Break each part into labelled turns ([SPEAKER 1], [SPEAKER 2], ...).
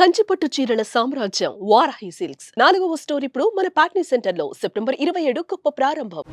[SPEAKER 1] కంచిపట్టు చీరల సామ్రాజ్యం వారాహి సిల్క్స్. నాలుగవ స్టోర్ ఇప్పుడు మన పాట్నీ సెంటర్లో సెప్టెంబర్ ఇరవై ఏడు గొప్ప ప్రారంభం.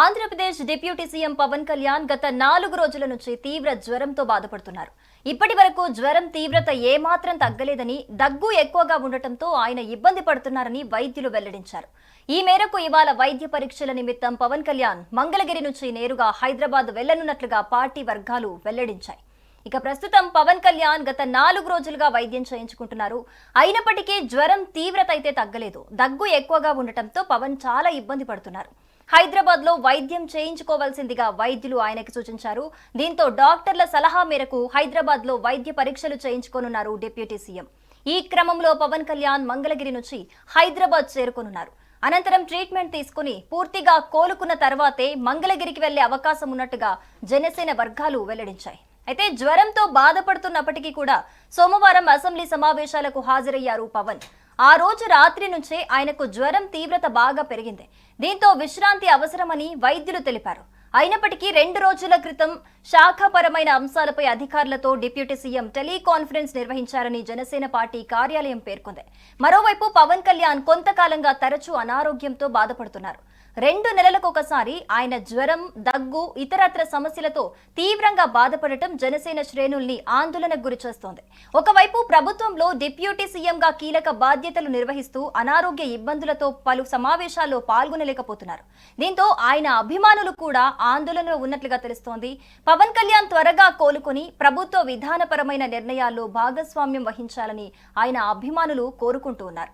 [SPEAKER 2] ఆంధ్రప్రదేశ్ డిప్యూటీ సీఎం పవన్ కళ్యాణ్ గత నాలుగు రోజుల నుంచి తీవ్ర జ్వరంతో బాధపడుతున్నారు. ఇప్పటి వరకు జ్వరం తీవ్రత ఏమాత్రం తగ్గలేదని దగ్గు ఎక్కువగా ఉండటంతో ఆయన ఇబ్బంది పడుతున్నారని వైద్యులు వెల్లడించారు. ఈ మేరకు ఇవాళ వైద్య పరీక్షల నిమిత్తం పవన్ కళ్యాణ్ మంగళగిరి నుంచి నేరుగా హైదరాబాద్ వెళ్ళనున్నట్లుగా పార్టీ వర్గాలు వెల్లడించాయి. ఇక ప్రస్తుతం పవన్ కళ్యాణ్ గత నాలుగు రోజులుగా వైద్యం చేయించుకుంటున్నారు. అయినప్పటికీ జ్వరం తీవ్రత అయితే తగ్గలేదు. దగ్గు ఎక్కువగా ఉండటంతో పవన్ చాలా ఇబ్బంది పడుతున్నారు. హైదరాబాద్లో వైద్యం చేయించుకోవాల్సిందిగా వైద్యులు ఆయనకు సూచించారు. దీంతో డాక్టర్ల సలహా మేరకు హైదరాబాద్లో వైద్య పరీక్షలు చేయించుకోనున్నారు డిప్యూటీ సీఎం. ఈ క్రమంలో పవన్ కళ్యాణ్ మంగళగిరి నుంచి హైదరాబాద్ చేరుకోనున్నారు. అనంతరం ట్రీట్మెంట్ తీసుకుని పూర్తిగా కోలుకున్న తర్వాతే మంగళగిరికి వెళ్ళే అవకాశం ఉన్నట్టుగా జనసేన వర్గాలు వెల్లడించాయి. అయితే జ్వరంతో బాధపడుతున్నప్పటికీ కూడా సోమవారం అసెంబ్లీ సమావేశాలకు హాజరయ్యారు పవన్. ఆ రోజు రాత్రి నుంచే ఆయనకు జ్వరం తీవ్రత బాగా పెరిగింది. దీంతో విశ్రాంతి అవసరమని వైద్యులు తెలిపారు. అయినప్పటికీ రెండు రోజుల క్రితం శాఖాపరమైన అంశాలపై అధికారులతో డిప్యూటీ సీఎం టెలికాన్ఫరెన్స్ నిర్వహించారని జనసేన పార్టీ కార్యాలయం పేర్కొంది. మరోవైపు పవన్ కళ్యాణ్ కొంతకాలంగా తరచూ అనారోగ్యంతో బాధపడుతున్నారు. రెండు నెలలకు ఒకసారి ఆయన జ్వరం దగ్గు ఇతరత్ర సమస్యలతో తీవ్రంగా బాధపడటం జనసేన శ్రేణుల్ని ఆందోళనకు గురిచేస్తోంది. ఒకవైపు ప్రభుత్వంలో డిప్యూటీ సీఎంగా కీలక బాధ్యతలు నిర్వహిస్తూ అనారోగ్య ఇబ్బందులతో పలు సమావేశాల్లో పాల్గొనలేకపోతున్నారు. దీంతో ఆయన అభిమానులు కూడా ఆందోళనలో ఉన్నట్లుగా తెలుస్తోంది. పవన్ కళ్యాణ్ త్వరగా కోలుకొని ప్రభుత్వ విధానపరమైన నిర్ణయాల్లో భాగస్వామ్యం వహించాలని ఆయన అభిమానులు కోరుకుంటూ ఉన్నారు.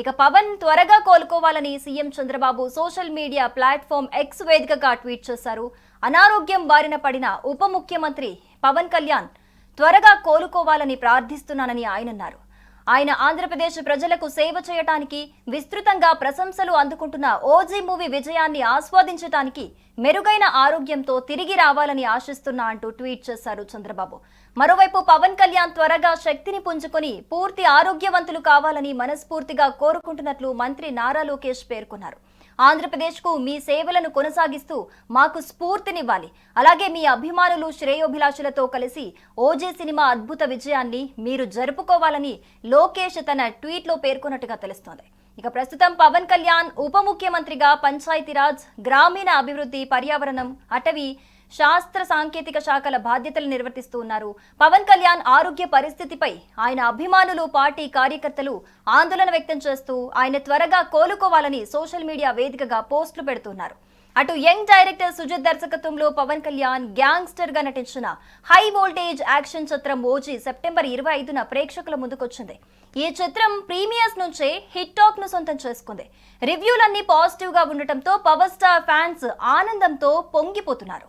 [SPEAKER 2] ఇక పవన్ త్వరగా కోలుకోవాలని CM Chandrababu social media platform X వేదికగా ట్వీట్ చేశారు. అనారోగ్యం బారిన పడిన ఉప ముఖ్యమంత్రి పవన్ కళ్యాణ్ త్వరగా కోలుకోవాలని ప్రార్థిస్తున్నానని ఆయన అన్నారు. ఆయన ఆంధ్రప్రదేశ్ ప్రజలకు సేవ చేయటానికి విస్తృతంగా ప్రశంసలు అందుకుంటున్న ఓజీ మూవీ విజయాన్ని ఆస్వాదించటానికి మెరుగైన ఆరోగ్యంతో తిరిగి రావాలని ఆశిస్తున్నా అంటూ ట్వీట్ చేశారు చంద్రబాబు. మరోవైపు పవన్ కళ్యాణ్ త్వరగా శక్తిని పుంజుకొని పూర్తి ఆరోగ్యవంతులు కావాలని మనస్ఫూర్తిగా కోరుకుంటున్నట్లు మంత్రి నారా లోకేష్ పేర్కొన్నారు. ఆంధ్రప్రదేశ్కు మీ సేవలను కొనసాగిస్తూ మాకు స్ఫూర్తినివ్వాలి. అలాగే మీ అభిమానులు శ్రేయోభిలాషులతో కలిసి ఓజే సినిమా అద్భుత విజయాన్ని మీరు జరుపుకోవాలని లోకేష్ తన ట్వీట్లో పేర్కొన్నట్టుగా తెలుస్తోంది. ఇక ప్రస్తుతం పవన్ కళ్యాణ్ ఉప ముఖ్యమంత్రిగా పంచాయతీరాజ్ గ్రామీణ అభివృద్ధి పర్యావరణం అటవీ శాస్త్ర సాంకేతిక శాఖల బాధ్యతలు నిర్వర్తిస్తూ ఉన్నారు. పవన్ కళ్యాణ్ ఆరోగ్య పరిస్థితిపై ఆయన అభిమానులు పార్టీ కార్యకర్తలు ఆందోళన వ్యక్తం చేస్తూ ఆయన త్వరగా కోలుకోవాలని సోషల్ మీడియా వేదికగా పోస్టులు పెడుతున్నారు. అటు యంగ్ డైరెక్టర్ సుజిత్ దర్శకత్వంలో పవన్ కళ్యాణ్ గ్యాంగ్స్టర్గా నటించిన హై వోల్టేజ్ యాక్షన్ చిత్రం ఓజీ సెప్టెంబర్ ఇరవై ఐదున ప్రేక్షకుల ముందుకొచ్చింది. ఈ చిత్రం ప్రీమియర్స్ నుంచే హిట్ టాక్ను సొంతం చేసుకుంది. రివ్యూలన్నీ పాజిటివ్గా ఉండటంతో పవర్ స్టార్ ఫ్యాన్స్ ఆనందంతో పొంగిపోతున్నారు.